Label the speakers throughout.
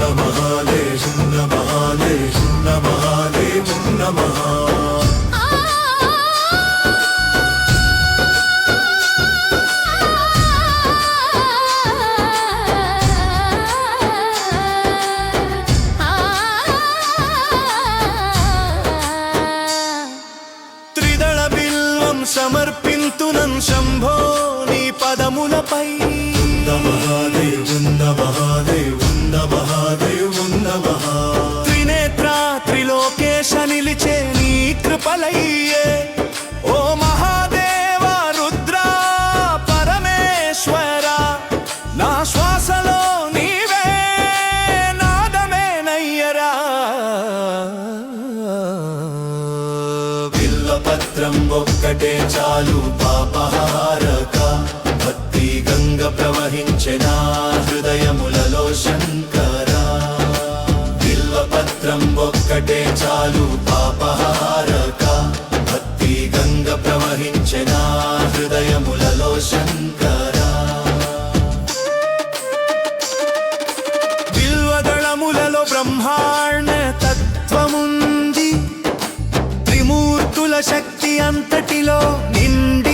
Speaker 1: నమః దేశం నమః దేశం శంభో నీ పదములపై. శేష నిలిచే నీ కృపలయ్యే. ఓ మహాదేవ రుద్ర పరమేశ్వర నా శ్వాసలో నీవే నాదమేనయ్యరా బిల్లపత్రం ఒక్కటే చాలు పాపహారక. చాలు పాపహారక. భక్తి గంగ ప్రవహించిన హృదయములలో శంకర. బిల్వదళములలో బ్రహ్మాండ తత్వముంది. త్రిమూర్తుల శక్తి అంతటిలో నిండి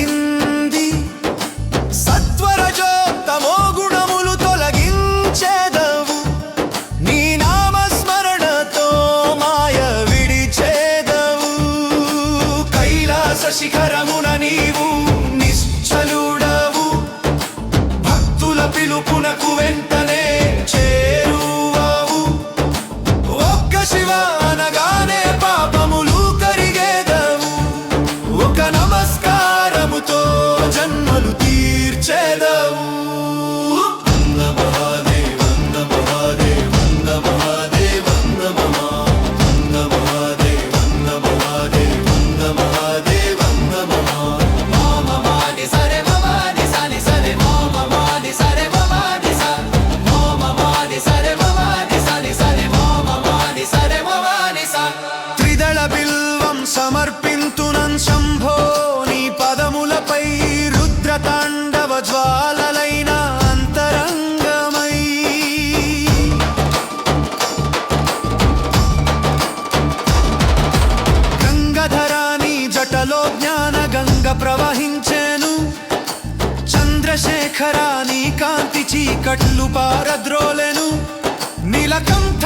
Speaker 1: తలోధ్యాన గంగ ప్రవహించేను. చంద్రశేఖరాని కాంతి చీకట్లు పారద్రోలెను. నీలకంఠ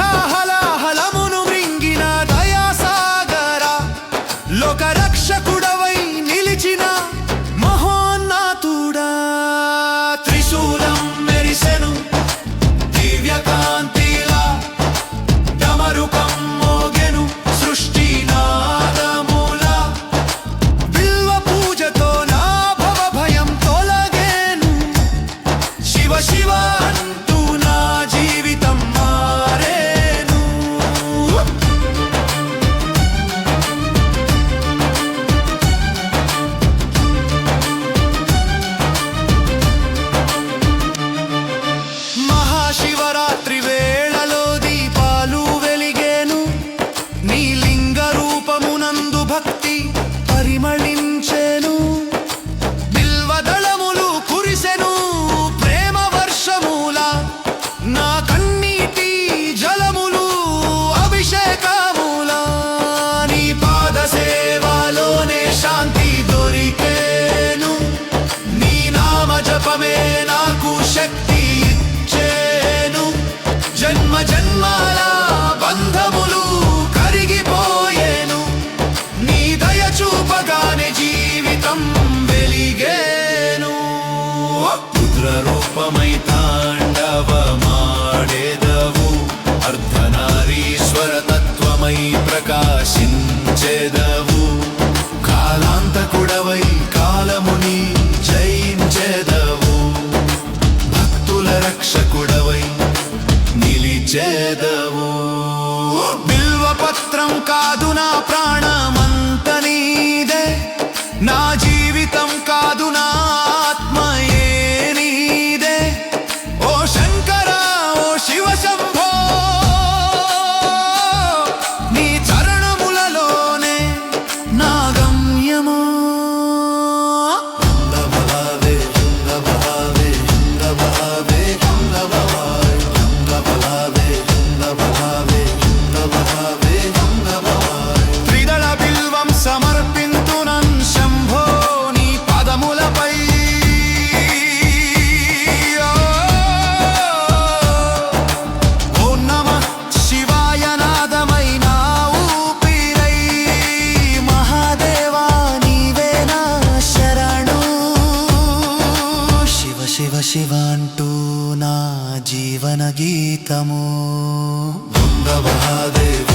Speaker 1: నా ప్రాణమంత నీదే. నా శివంటూ నా జీవన గీతము. బృందమహాదేవ